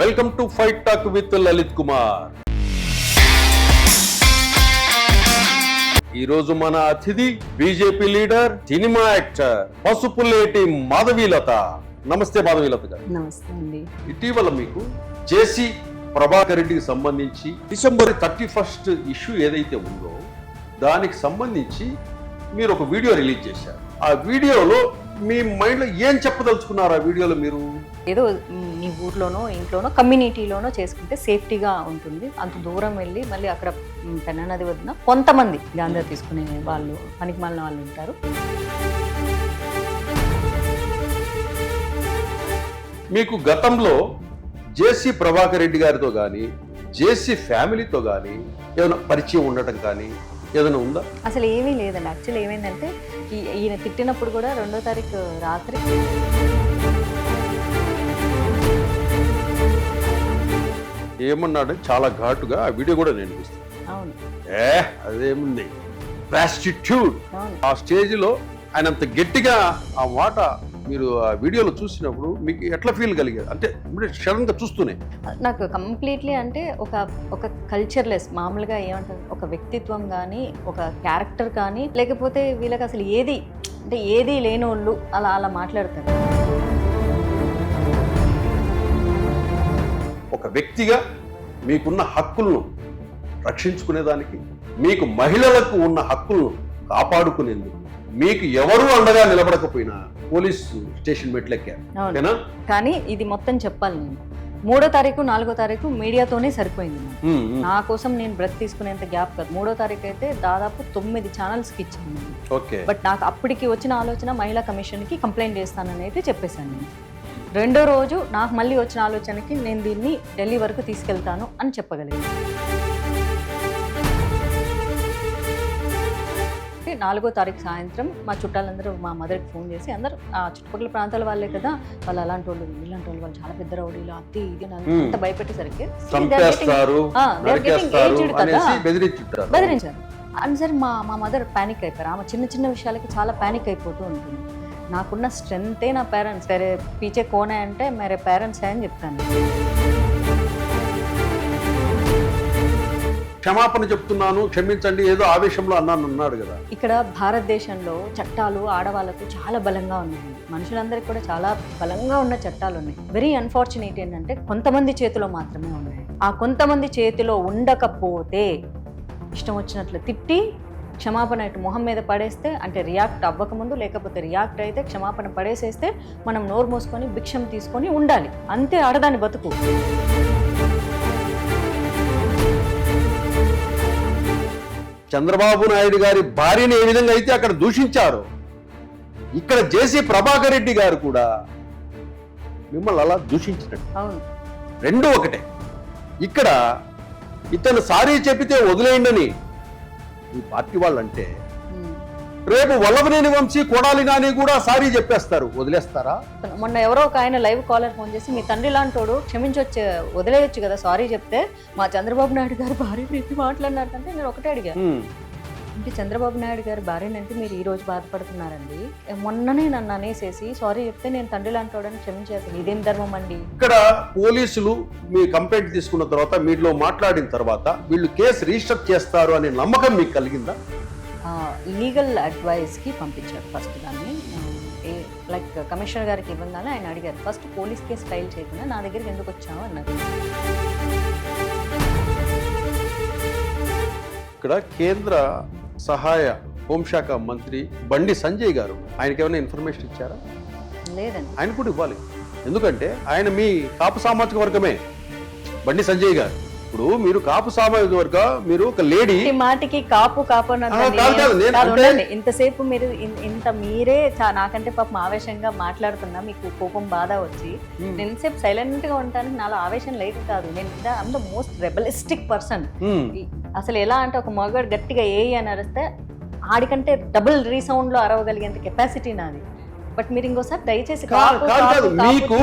Welcome to fight talk with Lalit Kumar. ఈ రోజు మన అతిథి BJP leader cinema actor Pasupuleti Madhavilatha. నమస్తే మాధవీలత గారు. నమస్తే అండి. ఇటీవల మీకు జేసీ ప్రభాకర్ రెడ్డికి సంబంధించి డిసెంబర్ థర్టీ ఫస్ట్ ఇష్యూ ఏదైతే ఉందో దానికి సంబంధించి మీరు ఒక వీడియో రిలీజ్ చేశారు. ఆ వీడియోలో మీ మైండ్లో ఏం చెప్పదలుచుకున్నారు? ఆ వీడియోలో మీరు? ఏదో మ్, మీ ఊర్లోనో ఇంట్లోనో కమ్యూనిటీలోనో చేసుకుంటే సేఫ్టీగా ఉంటుంది. అంత దూరం వెళ్ళి మళ్ళీ అక్కడ పెన్నా నది వద్ద కొంతమంది గాంజా తీసుకునే వాళ్ళు పనికి మాలిన వాళ్ళు ఉంటారు. మీకు గతంలో జేసీ ప్రభాకర్ రెడ్డి గారితో కానీ జేసీ ఫ్యామిలీతో కానీ ఏమైనా పరిచయం ఉండటం కానీ ఏదైనా ఉందా? అసలు ఏమీ లేదండి. యాక్చువల్ ఏమైందంటే ఈ- ఈయన తిట్టినప్పుడు కూడా రెండో తారీఖు రాత్రి ఏమన్నాడు? చాలా ఘాటుగా ఆ వీడియో కూడా నేను చూస్తాను. అవును. ఏ అదేముంది? ప్రాస్టిట్యూట్ ఆ స్టేజ్లో ఆయన అంత గట్టిగా ఆ మాట మీరు ఆ వీడియోలో చూసినప్పుడు మీకు ఎట్లా ఫీల్ కలిగేది? అంటే సడన్గా చూస్తూనే. నాకు కంప్లీట్లీ అంటే ఒక ఒక కల్చర్లెస్ మామూలుగా ఏమంటారు? ఒక వ్యక్తిత్వం కానీ ఒక క్యారెక్టర్ కానీ లేకపోతే వీళ్ళకి అసలు ఏది అంటే ఏది లేని వాళ్ళు అలా అలా మాట్లాడతారు. ఒక వ్యక్తిగా మీకున్న హక్కులను రక్షించుకునేదానికి మీకు మహిళలకు ఉన్న హక్కులను కాపాడుకునేందుకు మీకు ఎవరు అండగా నిలబడకపోయినా పోలీసు స్టేషన్ మెట్లెక్కారు. కానీ ఇది మొత్తం చెప్పాలి నేను. మూడో తారీఖు నాలుగో తారీఖు మీడియాతోనే సరిపోయింది. నా కోసం నేను బ్రత్ తీసుకునేంత గ్యాప్ కాదు. మూడో తారీఖు అయితే దాదాపు తొమ్మిది ఛానల్స్కి ఇచ్చాను బట్ నాకు అప్పటికి వచ్చిన ఆలోచన మహిళా కమిషన్కి కంప్లైంట్ చేస్తానని అయితే చెప్పేశాను నేను. రెండో రోజు నాకు మళ్ళీ వచ్చిన ఆలోచనకి నేను దీన్ని ఢిల్లీ వరకు తీసుకెళ్తాను అని చెప్పగలిగాను. అయితే నాలుగో తారీఖు సాయంత్రం మా చుట్టాలందరూ మా మదర్కి ఫోన్ చేసి అందరూ ఆ చుట్టుపక్కల ప్రాంతాల వాళ్ళే కదా వాళ్ళు అలాంటి వాళ్ళు ఇలాంటి వాళ్ళు వాళ్ళు చాలా పెద్ద రౌడీలు అతి ఇది. అంత భయపెట్టేసరికి బెదిరించారు. అని సరే మా మా మదర్ ప్యానిక్ అయిపోయారు. ఆమె చిన్న చిన్న విషయాలకి చాలా ప్యానిక్ అయిపోతూ ఉంటుంది. నాకున్న స్ట్రెంతే నా పేరెంట్స్. వేరే పీచే కోనే అంటే మేరే పేరెంట్స్ అని చెప్తాను. క్షమాపణ చెప్తున్నాను క్షమించండి ఏదో ఆవేశంలో అన్నాను అన్నాడు కదా. ఇక్కడ భారతదేశంలో చట్టాలు ఆడవాళ్ళకు చాలా బలంగా ఉన్నాయి. మనుషులందరికీ కూడా చాలా బలంగా ఉన్న చట్టాలు ఉన్నాయి. వెరీ అన్ఫార్చునేట్ ఏంటంటే కొంతమంది చేతిలో మాత్రమే ఉన్నాయి. ఆ కొంతమంది చేతిలో ఉండకపోతే ఇష్టం వచ్చినట్లు తిట్టి క్షమాపణ ఇటు మొహం మీద పడేస్తే అంటే రియాక్ట్ అవ్వకముందు లేకపోతే రియాక్ట్ అయితే క్షమాపణ పడేసేస్తే మనం నోరు మూసుకొని భిక్షం తీసుకొని ఉండాలి. అంతే ఆడదాని బతుకు. చంద్రబాబు నాయుడు గారి భార్యని ఏ విధంగా అయితే అక్కడ దూషించారు ఇక్కడ జేసీ ప్రభాకర్ రెడ్డి గారు కూడా మిమ్మల్ని అలా దూషించినట్టు. అవును. రెండు ఒకటే. ఇక్కడ ఇతను సారీ చెప్పితే వదిలేయండి ఈ పార్టీ వాళ్ళు అంటే ఉమ్. రేపు వల్లభనేని వంశీ కొడాలి నాని కూడా సారీ చెప్పేస్తారు వదిలేస్తారా మొన్న ఎవరో ఒక ఆయన లైవ్ కాలర్ ఫోన్ చేసి మీ తండ్రి లాంటోడు క్షమించొచ్చు వదిలేయొచ్చు కదా సారీ చెప్తే మా చంద్రబాబు నాయుడు గారు భార్య ప్రీతి మాట్లాడినారు అంటే నేను ఒకటే అడిగాను. అంటే చంద్రబాబు నాయుడు గారు భార్యని అంటే మీరు ఈ రోజు బాధపడుతున్నారండి. మొన్ననే నన్ను అనేసేసి సారీ చెప్తే నేను తండ్రి లాంటోడని క్షమించేస్తాను ఇదేం ధర్మం అండి? ఇక్కడ పోలీసులు మీ కంప్లైంట్ తీసుకున్న తర్వాత మీలో మాట్లాడిన తర్వాత వీళ్ళు కేసు రిజిస్టర్ చేస్తారు అనే నమ్మకం మీకు కలిగిందా? లీగల్ అడ్వైస్కి పంపించారు ఫస్ట్ దాన్ని. లైక్ కమిషనర్ గారికి ఇవ్వగానే ఆయన అడిగారు ఫస్ట్ పోలీస్ కేసు ఫైల్ చేయకుండా నా దగ్గరికి ఎందుకు వచ్చావు? అన్నారు. ఇక్కడ కేంద్ర సహాయ హోంశాఖ మంత్రి బండి సంజయ్ గారు ఆయనకి ఏమైనా ఇన్ఫర్మేషన్ ఇచ్చారా? లేదండి. ఆయన కూడా ఇవ్వాలి. ఎందుకంటే ఆయన మీ కాపు సామాజిక వర్గమే. బండి సంజయ్ గారు. ఇప్పుడు మీరు కాపు సామాజిక వర్గ మీరు ఒక లేడీ. మాటికి కాపు కాపు. ఇంతసేపు మీరు ఇంత మీరే నాకంటే పాపం ఆవేశంగా మాట్లాడుతున్నా మీకు కోపం బాధ వచ్చి. నేను ఇంతసేపు సైలెంట్గా ఉంటానికి నాలో ఆవేశం లేదు కాదు. నేను I'm the most rebellistic person అసలు ఎలా అంటే ఒక మగాడు గట్టిగా ఏ అని అరిస్తే ఆడికంటే డబుల్ రీసౌండ్లో అరవగలిగేంత కెపాసిటీ నాది. బట్ మీరు ఇంకోసారి దయచేసి మీకు